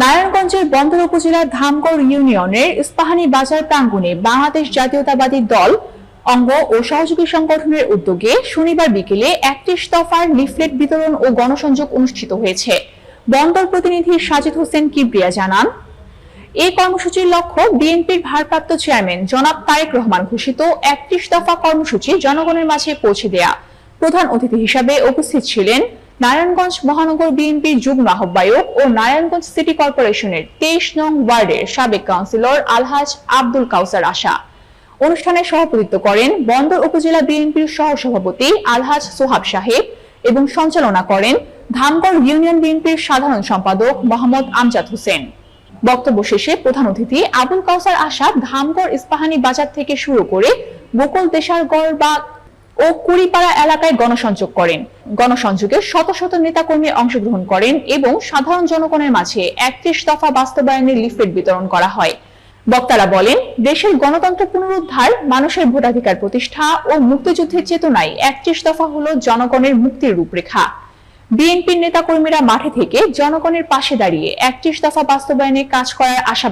নারায়ণগঞ্জের বন্দর উপজেলার ধামগড় ইউনিয়নের ইস্পাহানি বাজার প্রাঙ্গণে বাংলাদেশ জাতীয়তাবাদী দল, অঙ্গ ও সহযোগী সংগঠনের উদ্যোগে শনিবার বিকেলে একত্রিশ দফার লিফলেট বিতরণ ও গণসংযোগ অনুষ্ঠিত হয়েছে। বন্দর প্রতিনিধি সাজিদ হোসেন কিবরিয়া জানান এই কর্মসূচির লক্ষ্য বিএনপির ভারপ্রাপ্ত চেয়ারম্যান জনাব তারেক রহমান ঘোষিত একত্রিশ দফা কর্মসূচি জনগণের মাঝে পৌঁছে দেয়া। প্রধান অতিথি হিসাবে উপস্থিত ছিলেন নারায়ণগঞ্জ মহানগর বিএনপির যুগ্ম আহ্বায়ক ও নারায়ণগঞ্জ সিটি কর্পোরেশনের তেইশ নং ওয়ার্ডের সাবেক কাউন্সিলর আলহাজ আব্দুল কাউসার আশা। অনুষ্ঠানে সভাপতিত্ব করেন বন্দর উপজেলা বিএনপির সহ সভাপতি আলহাজ সোহাব সাহেব এবং সঞ্চালনা করেন ধামগড় ইউনিয়ন বিএনপির সাধারণ সম্পাদক মোহাম্মদ আমজাদ হোসেন। বক্তব্য শেষে প্রধান অতিথি আবুল কাউসার আশা ধামগড় ইস্পাহানি বাজার থেকে শুরু করে বকুল দেশারগড় বা ও কুড়িপাড়া এলাকায় গণসংযোগ করেন। গণসংযোগে শত শত নেতাকর্মী অংশগ্রহণ করেন এবং সাধারণ জনগণের মাঝে একত্রিশ দফা বাস্তবায়নের লিফলেট বিতরণ করা হয়। বক্তারা বলেন, দেশের গণতন্ত্র পুনরুদ্ধার, মানুষের ভোটাধিকার প্রতিষ্ঠা ও মুক্তিযুদ্ধের চেতনায় একত্রিশ দফা হলো জনগণের মুক্তির রূপরেখা। বিএনপির নেতাকর্মীরা মাঠে থেকে জনগণের পাশে দাঁড়িয়ে একত্রিশ দফা বাস্তবায়নে কাজ করার আশা